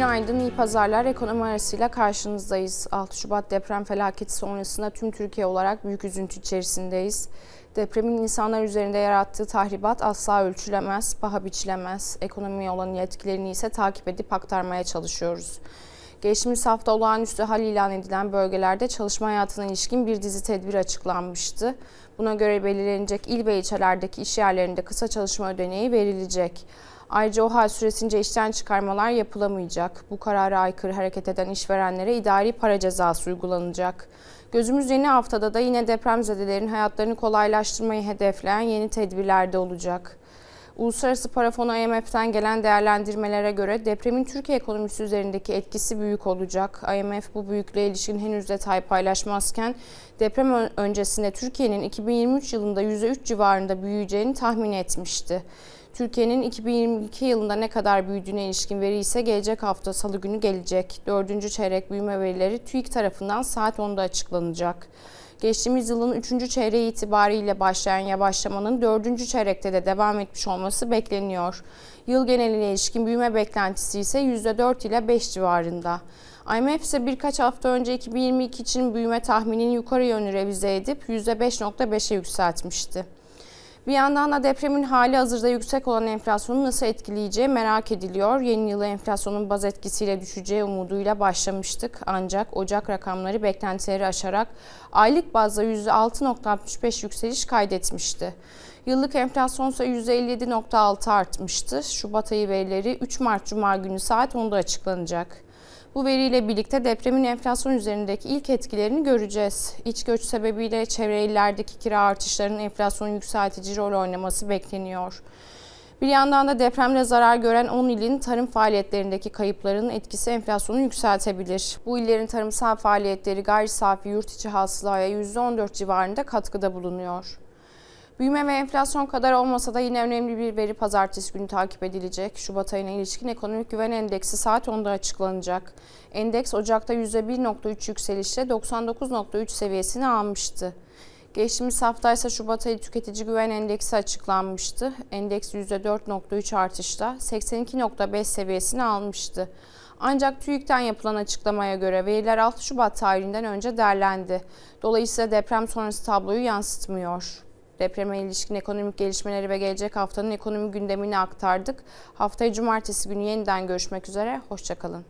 Günaydın, iyi pazarlar. Ekonomi arasıyla karşınızdayız. 6 Şubat deprem felaketi sonrasında tüm Türkiye olarak büyük üzüntü içerisindeyiz. Depremin insanlar üzerinde yarattığı tahribat asla ölçülemez, paha biçilemez. Ekonomiye olan etkilerini ise takip edip aktarmaya çalışıyoruz. Geçtiğimiz hafta olağanüstü hal ilan edilen bölgelerde çalışma hayatına ilişkin bir dizi tedbir açıklanmıştı. Buna göre belirlenecek il ve ilçelerdeki iş yerlerinde kısa çalışma ödeneği verilecek. Ayrıca o hal süresince işten çıkarmalar yapılamayacak. Bu karara aykırı hareket eden işverenlere idari para cezası uygulanacak. Gözümüz yeni haftada da yine depremzedelerin hayatlarını kolaylaştırmayı hedefleyen yeni tedbirlerde olacak. Uluslararası Para Fonu IMF'den gelen değerlendirmelere göre depremin Türkiye ekonomisi üzerindeki etkisi büyük olacak. IMF bu büyüklüğe ilişkin henüz detay paylaşmazken deprem öncesinde Türkiye'nin 2023 yılında %3 civarında büyüyeceğini tahmin etmişti. Türkiye'nin 2022 yılında ne kadar büyüdüğüne ilişkin veri ise gelecek hafta salı günü gelecek. Dördüncü çeyrek büyüme verileri TÜİK tarafından saat 10'da açıklanacak. Geçtiğimiz yılın 3. çeyreği itibariyle başlayan yavaşlamanın 4. çeyrekte de devam etmiş olması bekleniyor. Yıl geneline ilişkin büyüme beklentisi ise %4 ile 5 civarında. IMF ise birkaç hafta önce 2022 için büyüme tahminini yukarı yönlü revize edip %5.5'e yükseltmişti. Bir yandan da depremin hali hazırda yüksek olan enflasyonu nasıl etkileyeceği merak ediliyor. Yeni yıla enflasyonun baz etkisiyle düşeceği umuduyla başlamıştık. Ancak Ocak rakamları beklentileri aşarak aylık bazda %6.65 yükseliş kaydetmişti. Yıllık enflasyon ise %57.6 artmıştı. Şubat ayı verileri 3 Mart Cuma günü saat 10'da açıklanacak. Bu veriyle birlikte depremin enflasyon üzerindeki ilk etkilerini göreceğiz. İç göç sebebiyle çevre illerdeki kira artışlarının enflasyonu yükseltici rol oynaması bekleniyor. Bir yandan da depremle zarar gören 10 ilin tarım faaliyetlerindeki kayıpların etkisi enflasyonu yükseltebilir. Bu illerin tarımsal faaliyetleri gayri safi yurt içi hasılaya %14 civarında katkıda bulunuyor. Büyüme ve enflasyon kadar olmasa da yine önemli bir veri pazartesi günü takip edilecek. Şubat ayına ilişkin ekonomik güven endeksi saat 10'da açıklanacak. Endeks Ocak'ta %1.3 yükselişle 99.3 seviyesini almıştı. Geçtiğimiz hafta ise Şubat ayı tüketici güven endeksi açıklanmıştı. Endeks %4.3 artışla 82.5 seviyesini almıştı. Ancak TÜİK'ten yapılan açıklamaya göre veriler 6 Şubat tarihinden önce derlendi. Dolayısıyla deprem sonrası tabloyu yansıtmıyor. Depreme ilişkin ekonomik gelişmeleri ve gelecek haftanın ekonomi gündemini aktardık. Haftaya cumartesi günü yeniden görüşmek üzere. Hoşçakalın.